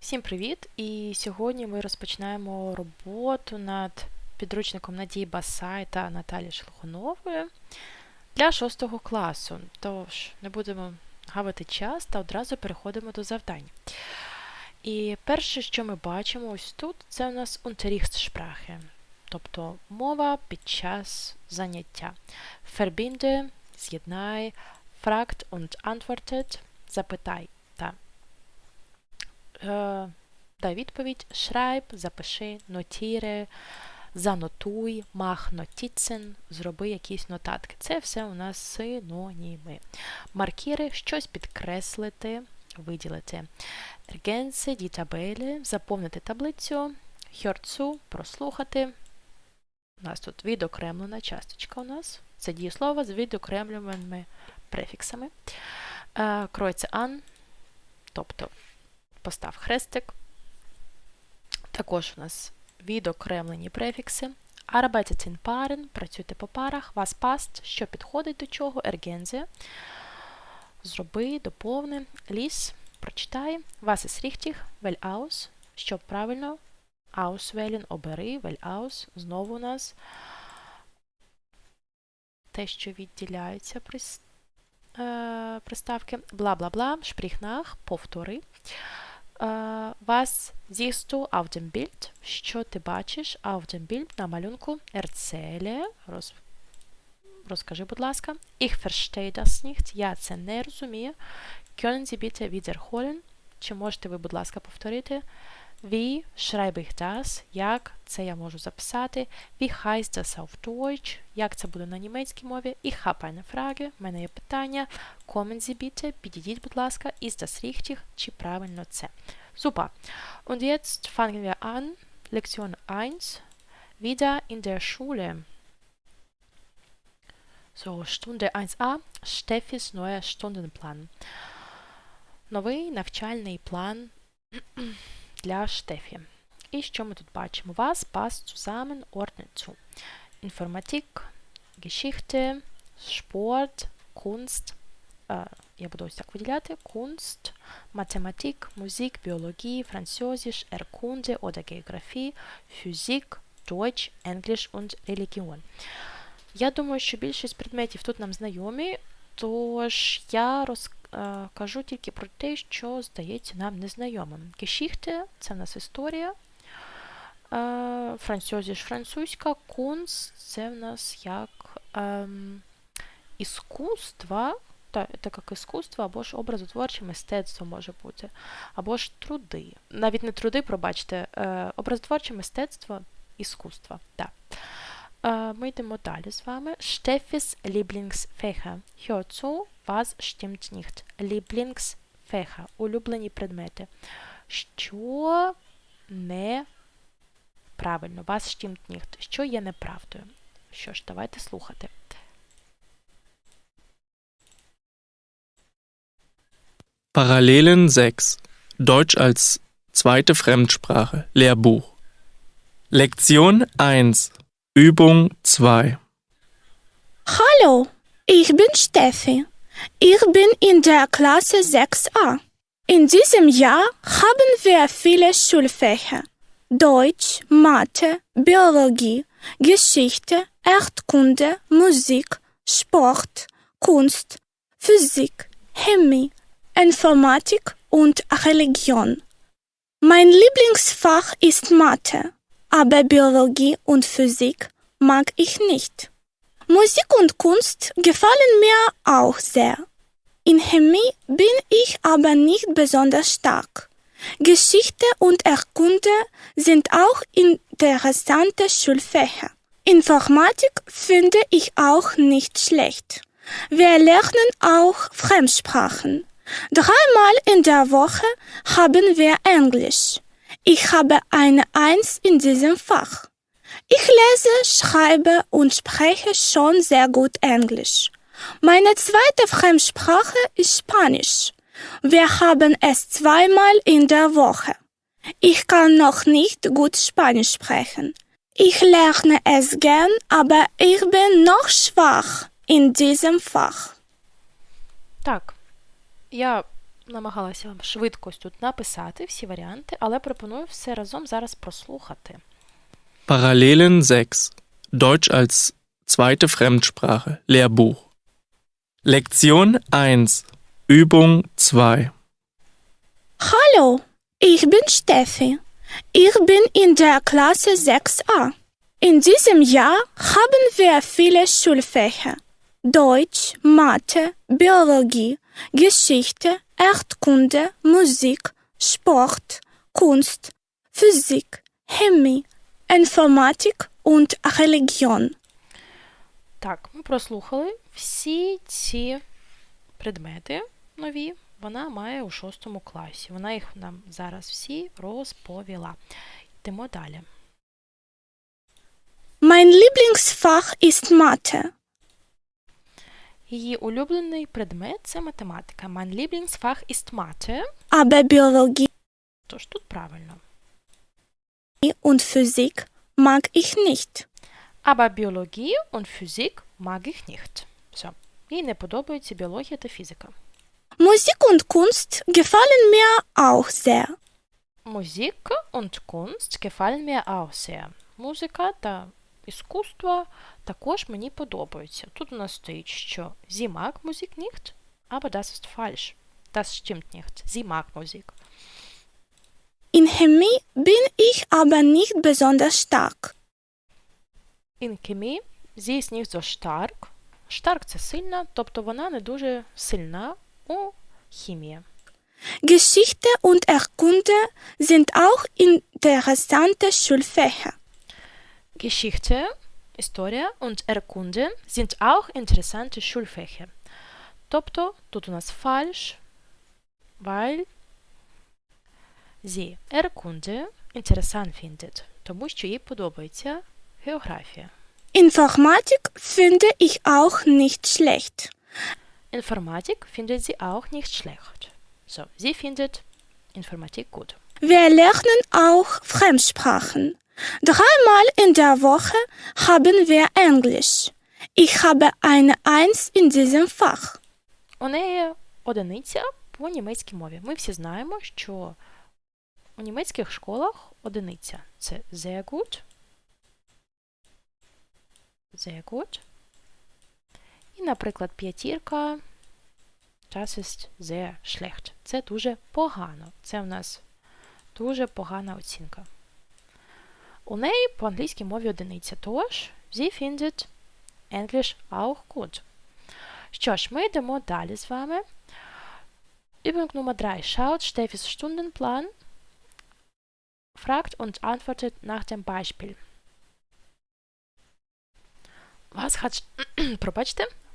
Всім привіт! І сьогодні ми розпочинаємо роботу над підручником Надії Басай та Наталі Шлухунової для 6 класу. Тож не будемо гавити час та одразу переходимо до завдань. І перше, що ми бачимо ось тут, це у нас Unterrichtssprache, тобто мова під час заняття. Verbinde, з'єднай, fragt und antwortet, запитай та Е, дай відповідь. Schreib, запиши, нотіре, занотуй, mach Notizen, зроби якісь нотатки. Це все у нас синоніми. Маркіри, щось підкреслити, виділити. Die Tabelle, заповнити таблицю. Hör прослухати. У нас тут відокремлена часточка у нас. Це дієслово з відокремленими префіксами. Е, Kreuze an, тобто постав хрестик. Також у нас відокремлені префікси. Arbeitet in працюйте по парах, was passt, що підходить до чого, ergänze. Зроби, доповни, ліс, прочитай, was ist richtig, wähl aus, що правильно, auswählen, обери, wähl aus. Знову у нас те, що відділяється прис- е, приставки, бла-бла-бла, nach, повтори. Äh, was siehst du auf dem Bild? Що ти бачиш auf dem Bild на малюнку? Erzähle. Роз... Розкажи, будь ласка. Ich verstehe das nicht. Я це не розумію. Können Sie bitte wiederholen? Чи можете ви, будь ласка, повторити? Wie schreibe ich das? Як це я можу записати? Wie heißt das auf Deutsch? Як це буде на німецькій мові? Ich habe eine Frage. У мене є питання. Kommen Sie bitte. Підійдіть, будь ласка. Ist das richtig? Чи правильно це? Super. Und jetzt fangen wir an. Lektion 1. Wieder in der Schule. So, Stunde 1a. Steffis neuer Stundenplan. Новий навчальний план для Штефі. І що ми тут бачимо? Was passt zusammen, ordnet zu. Informatik, Geschichte, Sport, Kunst. Е, я буду ось так виділяти. Kunst, Mathematik, Musik, Biologie, Französisch, Erkunde oder Geografie, Physik, Deutsch, Englisch und Religion. Я думаю, що більшість предметів тут нам знайомі, тож я розкажу тільки про те, що здається нам незнайомим. Geschichte – це в нас історія. Французіш французька, Kunst – це в нас як ем, іскусство, так, як іскусство, або ж образотворче мистецтво може бути, або ж труди. Навіть не труди, пробачте, е, образотворче мистецтво, іскусство. Так. Е, Ми йдемо далі з вами. Steffis Lieblingsfächer. Hör zu, was stimmt nicht. Lieblingsfächer. Улюблені предмети. Що не правильно. Was stimmt nicht. Що є неправдою. Що ж, давайте слухати. Parallelen 6. Deutsch als zweite Fremdsprache. Lehrbuch. Lektion 1. Übung 2. Hallo, ich bin Steffi. Ich bin in der Klasse 6a. In diesem Jahr haben wir viele Schulfächer. Deutsch, Mathe, Biologie, Geschichte, Erdkunde, Musik, Sport, Kunst, Physik, Chemie, Informatik und Religion. Mein Lieblingsfach ist Mathe, aber Biologie und Physik mag ich nicht. Musik und Kunst gefallen mir auch sehr. In Chemie bin ich aber nicht besonders stark. Geschichte und Erkunde sind auch interessante Schulfächer. Informatik finde ich auch nicht schlecht. Wir lernen auch Fremdsprachen. Dreimal in der Woche haben wir Englisch. Ich habe eine Eins in diesem Fach. Ich lese, schreibe und spreche schon sehr gut Englisch. Meine zweite Fremdsprache ist Spanisch. Wir haben es zweimal in der Woche. Ich kann noch nicht gut Spanisch sprechen. Ich lerne es gern, aber ich bin noch schwach in diesem Fach. Так, я намагалася вам швидко ось тут написати всі варіанти, але пропоную все разом зараз прослухати. Parallelen 6. Deutsch als zweite Fremdsprache. Lehrbuch. Lektion 1. Übung 2. Hallo, ich bin Steffi. Ich bin in der Klasse 6a. In diesem Jahr haben wir viele Schulfächer. Deutsch, Mathe, Biologie, Geschichte, Erdkunde, Musik, Sport, Kunst, Physik, Chemie, Informatik und Religion. Так, ми прослухали всі ці предмети нові. Вона має у шостому класі. Вона їх нам зараз всі розповіла. Йдемо далі. Mein Lieblingsfach ist Mathe. Її улюблений предмет це математика. Mein Lieblingsfach ist Mathe. Aber Biologie Тож тут правильно. und Physik mag ich nicht. Aber Biologie und Physik mag ich nicht. Все. Їй не подобається біологія та фізика. Musik und Kunst gefallen mir auch sehr. Musik und Kunst gefallen mir auch sehr. Музика та іскусство також мені подобаються. Тут у нас стоїть, що sie mag Musik nicht, aber das ist falsch. Das stimmt nicht. Sie mag Musik. In Chemie bin ich aber nicht besonders stark. In Chemie sie ist nicht so stark. Stark – це сильна, тобто вона не дуже сильна у хімії. Geschichte und Erkunde sind auch interessante Schulfächer. Geschichte, Історія und Erkunde sind auch interessante Schulfächer. Тобто тут у нас falsch, weil sie Erkunde interessant findet, тому що їй подобається географія. Informatik finde ich auch nicht schlecht. Informatik findet sie auch nicht schlecht. So, sie findet Informatik gut. Wir lernen auch Fremdsprachen. Dreimal in der Woche haben wir Englisch. Ich habe eine Eins in diesem Fach. У неї одиниця по німецькій мові. Ми всі знаємо, що у німецьких школах одиниця це sehr gut, sehr gut. І, наприклад, п'ятірка das ist sehr schlecht. Це дуже погано. Це в нас дуже погана оцінка. У неї по англійській мові одиниця, тож sie findet English auch gut. Що ж, ми йдемо далі з вами. Übung Nummer 3. Schaut Steffis Stundenplan, fragt und antwortet nach dem Beispiel. Was hat, Pробачте.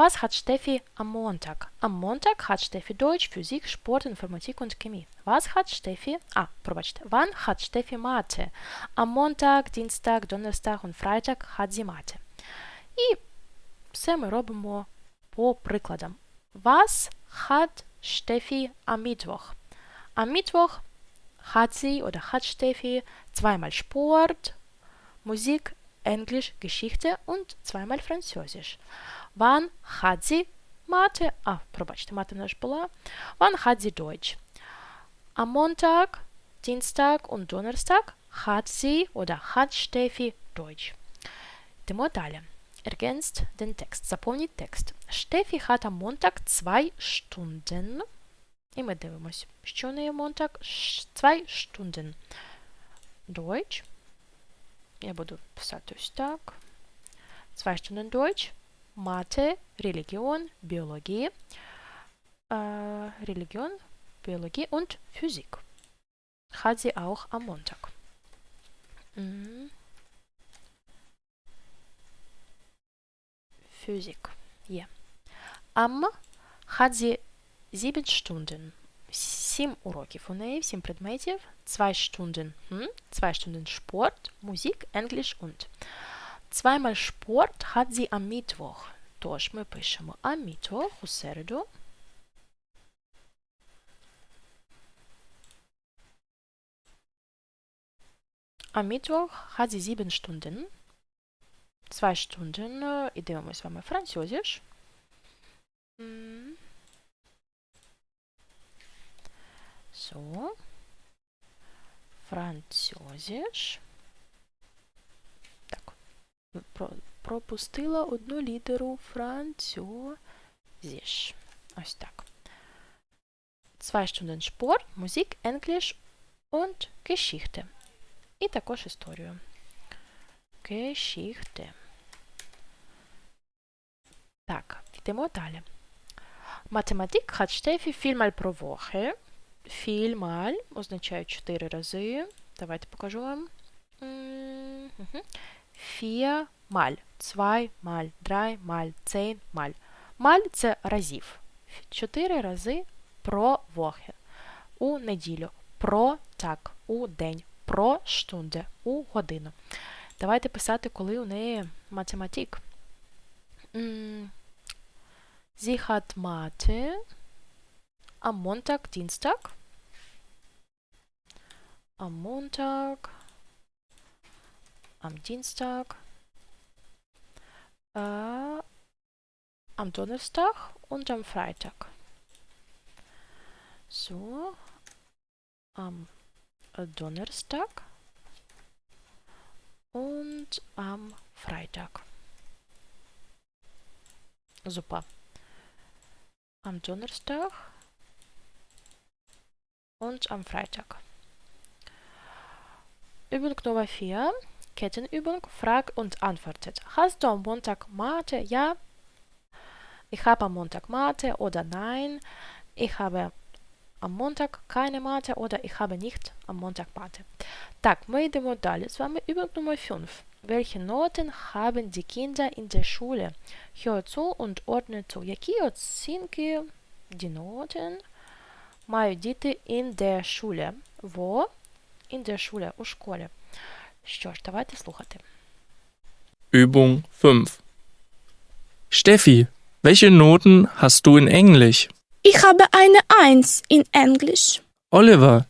Was hat Steffi am Montag? Am Montag hat Steffi Deutsch, Physik, Sport, Informatik und Chemie. Was hat Steffi? Ah, пробачте. Wann hat Steffi Mathe? Am Montag, Dienstag, Donnerstag und Freitag hat sie Mathe. І все ми робимо по прикладам. Was hat Steffi am Mittwoch? Am Mittwoch hat sie oder hat Steffi zweimal Sport, Musik, Englisch, Geschichte und zweimal Französisch. Wann hat sie? Ah, пробачте, Mathe наш була. Wann hat sie Deutsch? Am Montag, Dienstag und Donnerstag hat sie oder hat Steffi Deutsch. Йдемо далі. Ergänzt den Text. Заповніть текст. Steffi hat am Montag zwei Stunden. І ми дивимось, Montag? Zwei Stunden. Deutsch. Я буду писати ось. Zwei Stunden Deutsch. Mathe, Religion, Biologie. Äh, Religion, Biologie und Physik. Hat sie auch am Montag. Mhm. Physik. Ja. Am hat sie sieben Stunden. Сім уроків у неї, сім предметів, zwei Stunden, hm? zwei Stunden Sport, Musik, Englisch und. Zweimal Sport hat sie am Mittwoch. Тож ми пишемо am Mittwoch у середу. Am Mittwoch hat sie sieben Stunden. Zwei Stunden, äh, і дивимось з вами французиш. So. Französisch. Пропустила одну літеру Französisch. Ось так. Zwei Stunden Sport, Musik, Englisch und Geschichte. І також історію. Geschichte. Так, йдемо далі. Mathematik hat Steffi viermal pro Woche. Viermal означає 4 рази. Давайте покажу вам. Мгм. Viermal. Zweimal, dreimal, zehnmal. Маль – це разів. Чотири рази про Woche. У неділю. Про так, у день. Про штунде. У годину. Давайте писати, коли у неї математик. Sie hat Mathe am Montag, Dienstag. Am Montag, am Dienstag, äh, am Donnerstag und am Freitag. So, am äh, Donnerstag und am Freitag. Super. Am Donnerstag und am Freitag. Übung Nummer 4. Kettenübung. Frag und antwortet. Hast du am Montag Mathe? Ja. Ich habe am Montag Mathe oder nein. Ich habe am Montag keine Mathe oder ich habe nicht am Montag Mathe. Так, ми йдемо далі. З вами Übung Nummer 5. Welche Noten haben die Kinder in der Schule? Hör zu und ordne zu. Які оцінки, die Noten, мають діти in der Schule? Wo? In der Schule, у школі. Що ж, давайте слухати. Übung 5. Steffi, welche Noten hast du in Englisch? Ich habe eine Eins in Englisch. Oliver,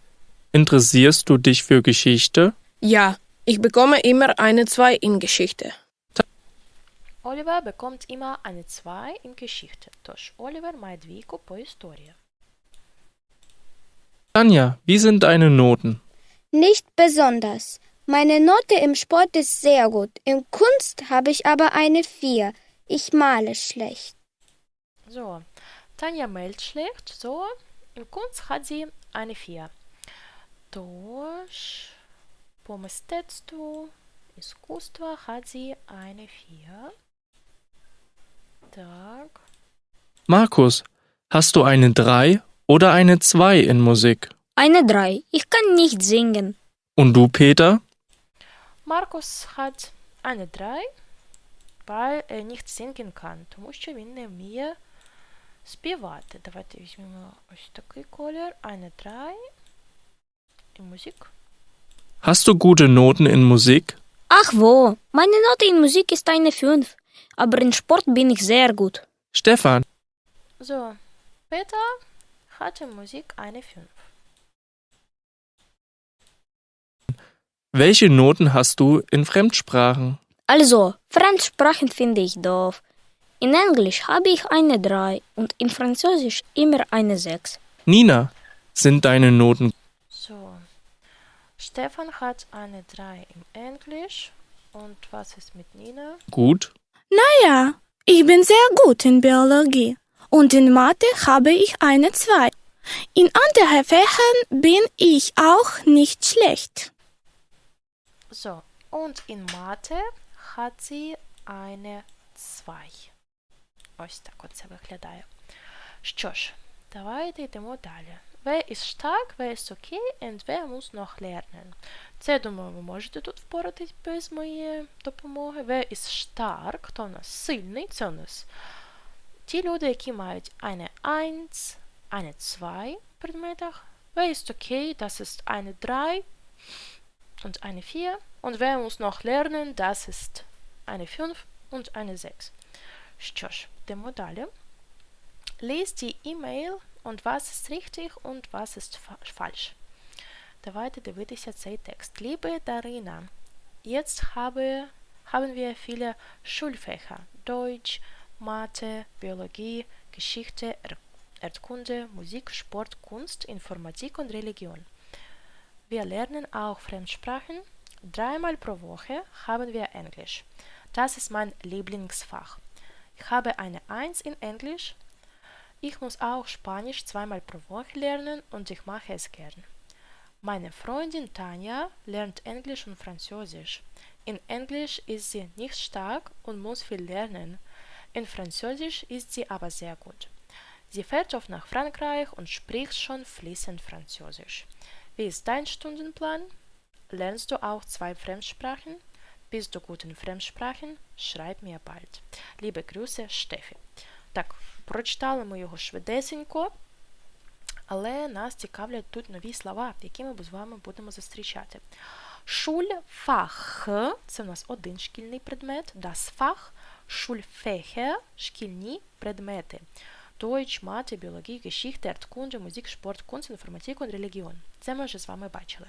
interessierst du dich für Geschichte? Ja, ich bekomme immer eine 2 in Geschichte. Oliver bekommt immer eine 2 in Geschichte. Тож, Oliver має двійку по історії. Tanja, wie sind deine Noten? Nicht besonders. Meine Note im Sport ist sehr gut. In Kunst habe ich aber eine 4. Ich male schlecht. So, Tanja meldet schlecht. So, im Kunst hat sie eine 4. Тож, по мистецтву, іскусства hat sie eine 4. Так. Markus, hast du eine 3 oder eine 2 in Musik? Eine 3. Ich kann nicht singen. Und du, Peter? Маркус hat eine 3, weil er nicht singen kann, тому що він не вміє співати. Давайте візьмемо ось такий колір. Eine 3 і музик. Hast du gute Noten in Musik? Ach wo, meine Note in Musik ist eine 5. Aber in Sport bin ich sehr gut. Stefan, So, Peter hat in Musik eine 5. welche Noten hast du in Fremdsprachen? Also, Fremdsprachen finde ich doof. In Englisch habe ich eine 3 und in Französisch immer eine 6. Nina, sind deine Noten So, Stefan hat eine 3 im Englisch. Und was ist mit Nina? gut? Ja, ich bin sehr gut in Biologie. Und in Mathe habe ich eine 2. In anderen Fächern bin ich auch nicht schlecht. So, und in Mathe hat sie eine 2. Ось так оце виглядає. Що ж, давайте йдемо далі. Wer ist stark, wer ist okay and wer muss noch lernen. Це, думаю, ви можете тут впоратись без моєї допомоги. Wer ist stark, хто у нас сильний, це у нас ті люди, які мають eine 1, eine 2 в предметах. Wer ist okay, das ist eine 3 und eine 4. Und wer muss noch lernen, das ist eine 5 und eine 6. Що ж, йдемо далі. Lies die E-Mail und was ist richtig und was ist fa- falsch. Давайте дивитися цей текст. Liebe Darina, jetzt habe, haben wir viele Schulfächer. Deutsch, Mathe, Biologie, Geschichte, R Erdkunde, Musik, Sport, Kunst, Informatik und Religion. Wir lernen auch Fremdsprachen. Dreimal pro Woche haben wir Englisch. Das ist mein Lieblingsfach. Ich habe eine Eins in Englisch. Ich muss auch Spanisch zweimal pro Woche lernen und ich mache es gern. Meine Freundin Tanja lernt Englisch und Französisch. In Englisch ist sie nicht stark und muss viel lernen. In Französisch ist sie aber sehr gut. Sie fährt oft nach Frankreich und spricht schon fließend Französisch. Ist dein Stundenplan? Lernst du auch zwei Fremdsprachen? Bist du gut in Fremdsprachen? Schreib mir bald. Liebe Grüße, Steffi. Так, прочитали ми його швидесенько, але нас цікавлять тут нові слова, які ми з вами будемо зустрічати. Schulfach – це у нас один шкільний предмет. Das Fach, Schulfächer – шкільні предмети. Deutsch, Mathe, Біологія, Geschichte, Erdkunde, Musik, Sport, Kunst, Informatik und Religion. Це ми вже з вами бачили.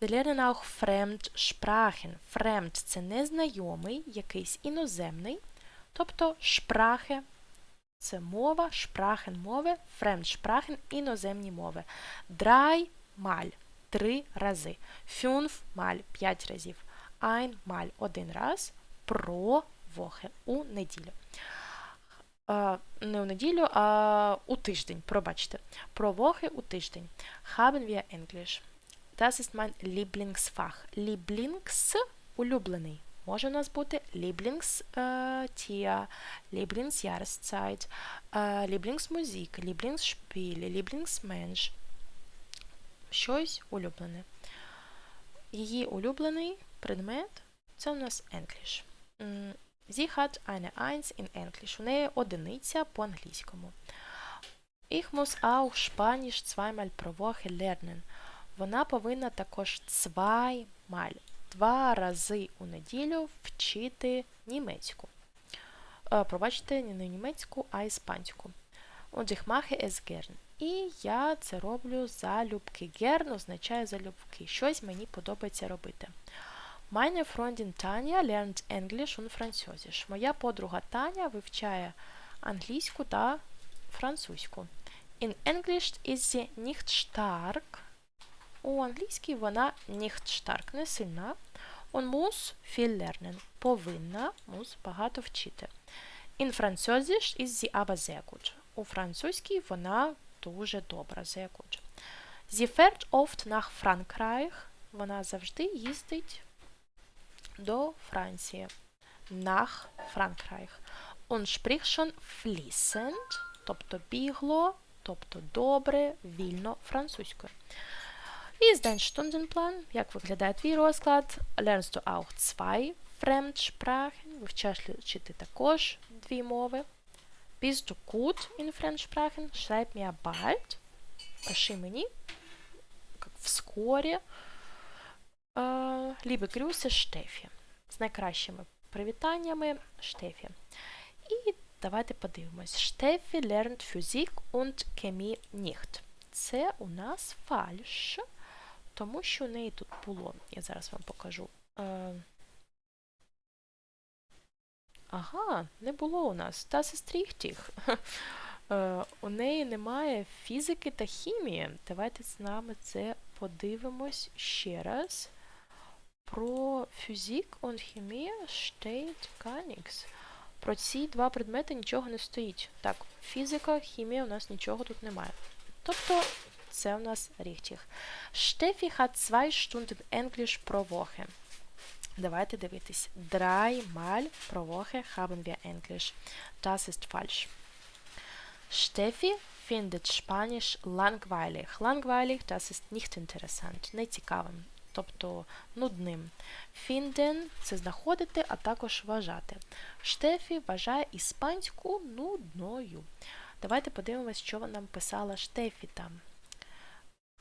Wir lernen auch Fremdsprachen. Fremd – це незнайомий, якийсь іноземний, тобто Sprache – це мова, Sprachen – мови, Fremdsprachen – іноземні мови. Drei mal – три рази. Fünf mal – п'ять разів. Ein mal – один раз. Pro Woche – у неділю. Не у неділю, а у тиждень, пробачте. Pro Woche – у тиждень. Haben wir English. Das ist mein Lieblingsfach. Lieblings – улюблений. Може у нас бути Lieblingstier, Lieblingsjahreszeit, е, Lieblingsmusik, Lieblingsspiel, Lieblingsmensch. Щось улюблене. Її улюблений предмет це у нас English. Sie hat eine Eins in English. У неї одиниця по-англійському. Ich muss auch Spanisch zweimal pro Woche lernen. Вона повинна також zweimal, два рази у неділю вчити німецьку. Е, Пробачте, не німецьку, а іспанську. Und ich mache es gern. І я це роблю залюбки. Gern означає залюбки. Щось мені подобається робити. Meine Freundin Tanja lernt Englisch und Französisch. Моя подруга Таня вивчає англійську та французьку. In English is sie nicht stark. У англійській вона nicht stark, не сильна. Und muss viel lernen. Повинна, muss багато вчити. In Französisch ist sie aber sehr gut. У французькій вона дуже добра, sehr gut. Sie fährt oft nach Frankreich. Вона завжди їздить до Франції. Nach Frankreich. Spricht schon fließend, тобто бігло, тобто добре, вільно французькою. Wie dein Stundenplan? Як виглядає твій розклад? Lernst du auch zwei Fremdsprachen? Вивчаєш вчити також дві мови. Bist du gut in Fremdsprachen? Schreib mir bald. Пиши мені, як вскоре. Liebe Grüße, Штефі. З найкращими привітаннями Штефі. І давайте подивимось. Штефі lernt Physik und Chemie nicht. Це у нас фальш, тому що у неї тут було. Я зараз вам покажу. Ага, не було у нас. Das ist. Е, У неї немає фізики та хімії. Давайте з нами це подивимось ще раз. Про фізик und Chemie steht gar nichts. Про ці два предмети нічого не стоїть. Так, фізика, хімія у нас нічого тут немає. Тобто це у нас richtig. Steffi hat zwei Stunden Englisch pro Woche. Давайте дивитись. Dreimal pro Woche haben wir Englisch. Das ist falsch. Steffi findet Spanisch langweilig. Langweilig, das ist nicht interessant. Не цікавим. Тобто нудним. Finden – це знаходити, а також вважати. Штефі вважає іспанську нудною. Давайте подивимось, що нам писала Штефі там.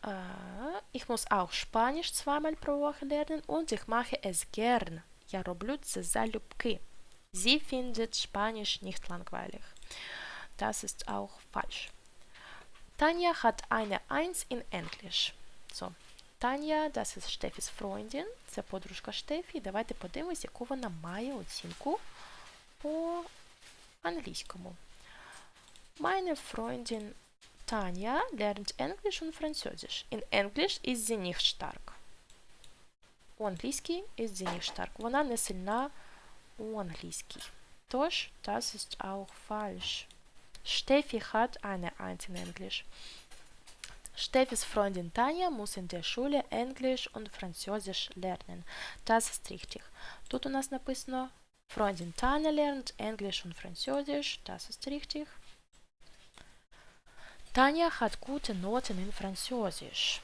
Äh, ich muss auch Spanisch zweimal pro Woche lernen und ich mache es gern. Я роблю це залюбки. Sie findet Spanisch nicht langweilig. Das ist auch falsch. Tanja hat eine Eins in Englisch. So. Tanja, das ist Steffis Freundin, це подружка Штефі. Давайте подивимось, яку вона має оцінку по англійському. Meine Freundin Tanja lernt Englisch und Französisch. In Englisch ist sie nicht stark. У англійській ist sie nicht stark. Вона не сильна у англійській. Тож, das ist auch falsch. Steffi hat eine Eins in Englisch. Steffis Freundin Tanja muss in der Schule Englisch und Französisch lernen. Das ist richtig. Тут у нас написано Freundin Tanja lernt Englisch und Französisch. Das ist richtig. Tanja hat gute Noten in Französisch.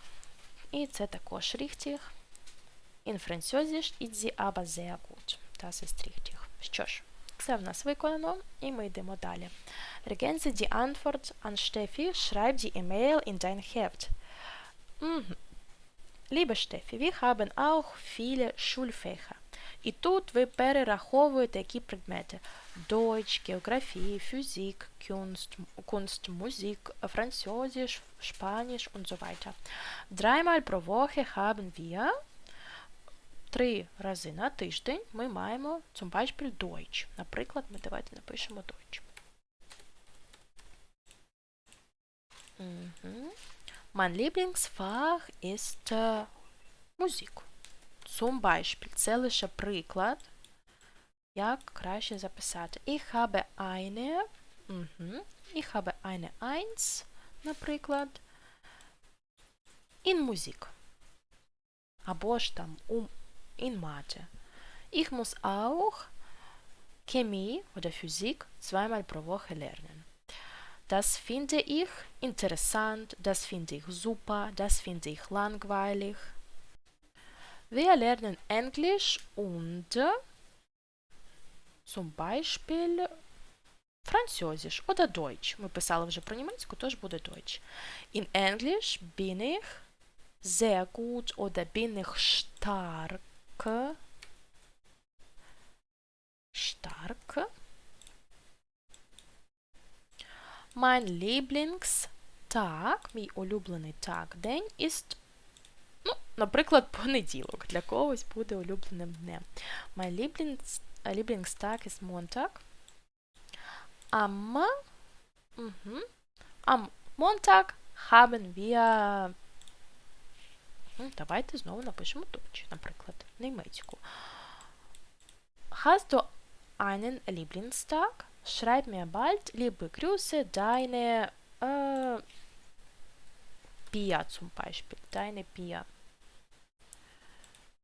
І це також richtig. In Französisch ist sie aber sehr gut. Das ist richtig. Що ж, це в нас виконано, і ми йдемо далі. Ergänze die Antwort an Steffi, schreib die E-Mail in dein Heft. Mhm. Liebe Steffi, wir haben auch viele Schulfächer. І тут ви перераховуєте які предмети: Deutsch, Geografie, Physik, Kunst, Kunst, Musik, Französisch, Spanisch und so weiter. Dreimal pro Woche haben wir три рази на тиждень ми маємо zum Beispiel Deutsch. Наприклад, ми давайте напишемо Deutsch. Mhm. Mein Lieblingsfach ist äh, Musik. Zum Beispiel, це лише приклад, як краще записати. Ich habe eine, mhm, ich habe eine Eins, наприклад, in Musik. Або ж там um, in Mathe. Ich muss auch Chemie oder Physik zweimal pro Woche lernen. Das finde ich interessant, das finde ich super, das finde ich langweilig. Wir lernen Englisch und zum Beispiel Französisch oder Deutsch. Ми писали вже про німецьку, тож буде Deutsch. In Englisch bin ich sehr gut oder bin ich stark. Stark. Mein Lieblingstag, мій улюблений так день, ist, ну, наприклад, понеділок. Для когось буде улюбленим днем. Mein Lieblings, Lieblingstag ist Montag. Am, mhm, am Montag haben wir Давайте знову напишемо Deutsch, наприклад, німецьку. Hast du einen Lieblingstag? Schreib mir bald liebe Grüße, deine äh, zum Beispiel. Deine Pia.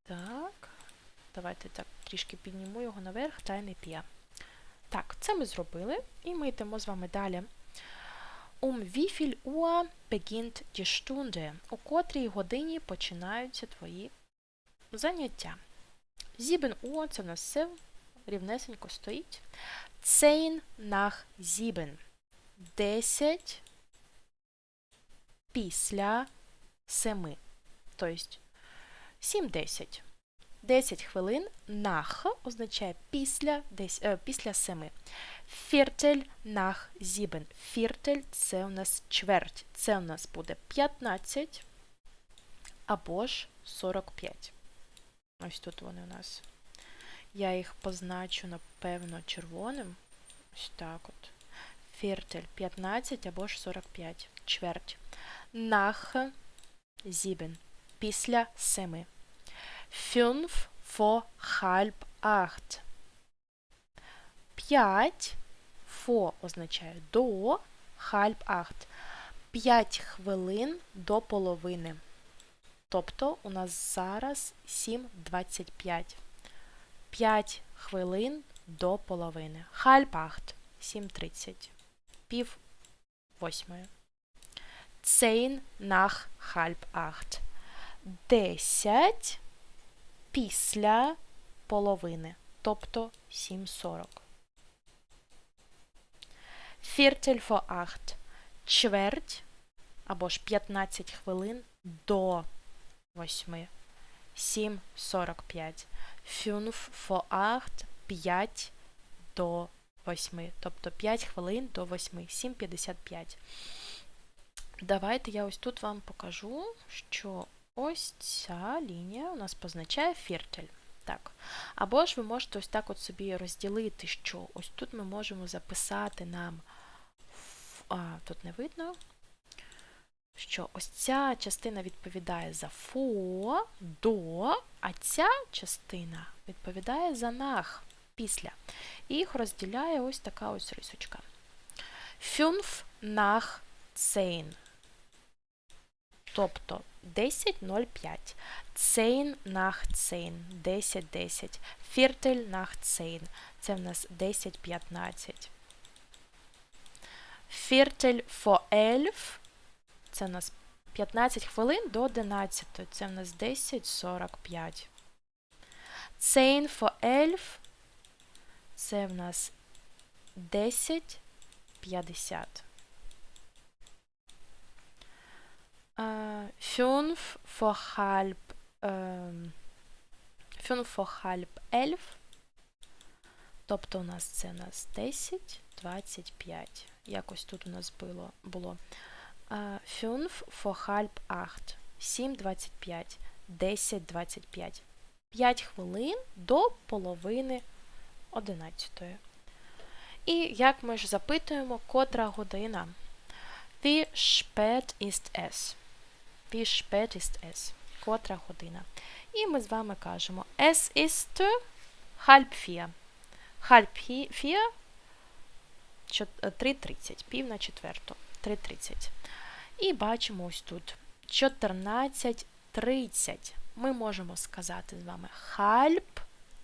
Так. Давайте так трішки підніму його наверх. Deine Pia. Так, це ми зробили. І ми йдемо з вами далі. Wie viel Uhr beginnt die Stunde? У котрій годині починаються твої заняття? Sieben Uhr – це в нас все рівнесенько стоїть. Zehn nach sieben. 10 після 7. Тобто 7-10. 10 хвилин nach означає після, десь, е, після 7. Viertel nach sieben. Viertel – це у нас чверть. Це у нас буде 15 або ж 45. Ось тут вони у нас. Я їх позначу, напевно, червоним. Ось так от. Viertel – 15 або ж 45. Чверть. Nach sieben. Після 7. Fünf vor halb acht. 5 фо означає до, halb acht. 5 хвилин до половини. Тобто у нас зараз 7.25. 5 хвилин до половини. Acht. 7.30. Пів восьмої. Nach halb acht. 10 після половини. Тобто 7.40. Viertel vor acht. Чверть або ж 15 хвилин до 8. 7.45. Fünf vor acht. 5 до 8. Тобто 5 хвилин до 8. 7.55. Давайте я ось тут вам покажу, що ось ця лінія у нас позначає фіртель. Так. Або ж ви можете ось так от собі розділити, що ось тут ми можемо записати нам а, тут не видно, що ось ця частина відповідає за фо, до, а ця частина відповідає за нах після. І їх розділяє ось така ось рисочка. Fünf nach 10. Тобто 10.05. 10 nach 10. 10, 10. Viertel nach 10. Це в нас 10.15. Viertel vor 11. Це в нас 15 хвилин до 11. Це в нас 10.45. 10 vor 11. Це в нас 10.50. Äh, fünf vor halb, ähm, fünf vor halb elf. Тобто у нас це у нас 10, 25. Якось тут у нас було. було. Äh, fünf vor halb acht. 7, 25. 10, 25. 5 хвилин до половини 11. І як ми ж запитуємо, котра година? Wie spät ist es? Wie spät ist es? Котра година. І ми з вами кажемо Es ist halb vier. Halb vier 3.30. Пів на четверту. 3.30. І бачимо ось тут 14.30. Ми можемо сказати з вами halb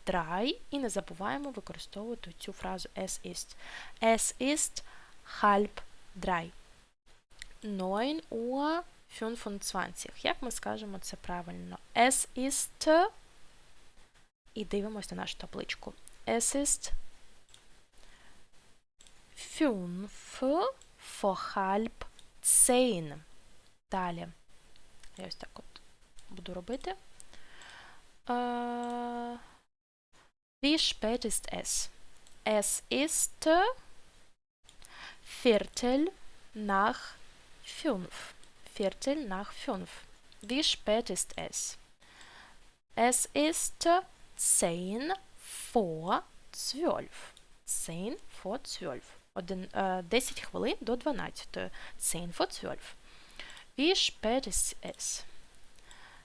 drei. І не забуваємо використовувати цю фразу Es ist. Es ist halb drei. 9 Uhr 25. Як ми скажемо це правильно? Es ist і дивимося на нашу табличку. Es ist fünf vor halb zehn. Далі. Я ось так от буду робити. Äh, wie spät ist es? Es ist Viertel nach fünf. Viertel nach fünf. Wie spät ist es? Es ist zehn vor zwölf. Zehn vor zwölf. Один, е, 10 хвилин до 12. Zehn vor zwölf. Wie spät ist es?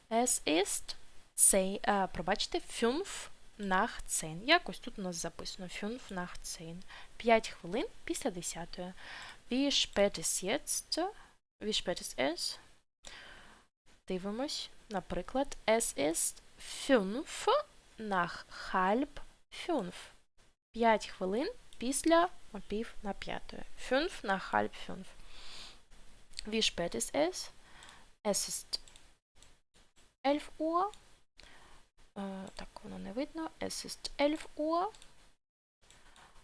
Es ist zehn, е, пробачте, fünf nach zehn. Якось тут у нас записано fünf nach zehn. 5 хвилин після 10. Wie spät ist jetzt? Wie spät ist es? Дивимось. Наприклад, es ist fünf nach halb fünf. 5 хвилин після пів на п'ятої. Fünf nach halb fünf. Wie spät ist es? Es ist 11 Uhr. Äh, так, воно не видно. Es ist 11 Uhr.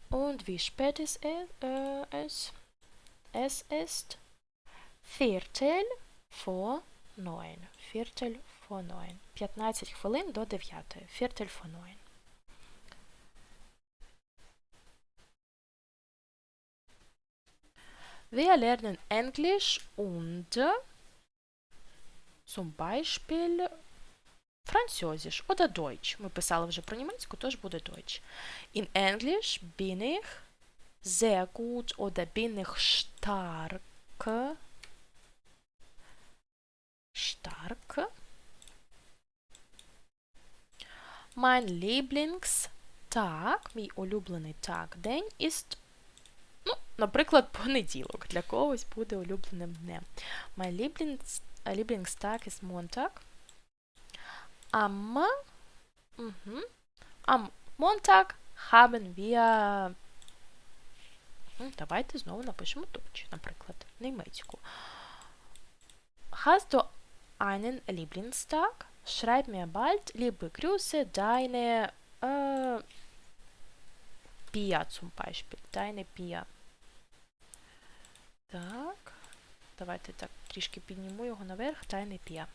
Und wie spät ist? Äh, es? Es ist Viertel vor neun. Viertel vor neun. 15 хвилин до 9. Viertel vor neun. Wir lernen Englisch und zum Beispiel Französisch oder Deutsch. Ми писали вже про німецьку, тож буде Deutsch. In English bin ich sehr gut oder bin ich stark. Stark. Mein Lieblingstag, мій улюблений так день ist, ну, наприклад, понеділок. Для когось буде улюбленим днем. Mein Lieblings, Lieblingstag ist Montag. Am, mhm, am Montag haben wir Давайте знову напишемо Deutsch, наприклад, німецьку. Hast du einen Lieblingstag? Schreib mir bald liebe Grüße, deine äh, Pia zum Beispiel. Deine Pia. Так. Давайте так трішки підніму його наверх. Deine Pia.